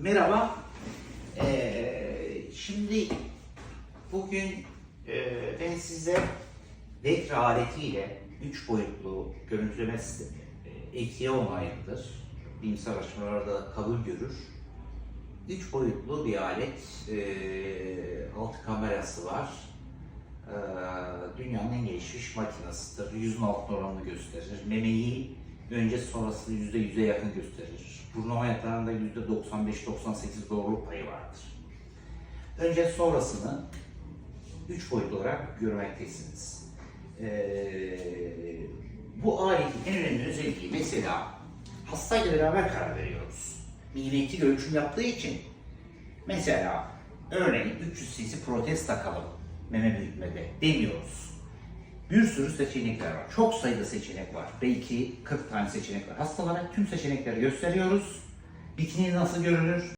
Merhaba. Ee, şimdi bugün e, ben size vekra aletiyle 3 boyutlu görüntüleme sistemi, e, EKİA onaylıdır. Bilimsel araştırmalarda kabul görür. 3 boyutlu bir alet, e, altı kamerası var. E, dünyanın en gelişmiş makinasıdır. Yüzün altın oranını gösterir. Memeyi önce sonrası %100'e yakın gösterir. Burun ameliyatlarında %95-98 doğruluk payı vardır. Önce sonrasını 3 boyutlu olarak görmektesiniz. Ee, bu aletin en önemli özelliği mesela hastayla beraber karar veriyoruz. Milimetrik ölçüm yaptığı için mesela örneğin 300 cc protez takalım meme büyütmede demiyoruz. Bir sürü seçenekler var. Çok sayıda seçenek var. Belki 40 tane seçenek var. Hastalara tüm seçenekleri gösteriyoruz. Bikini nasıl görünür?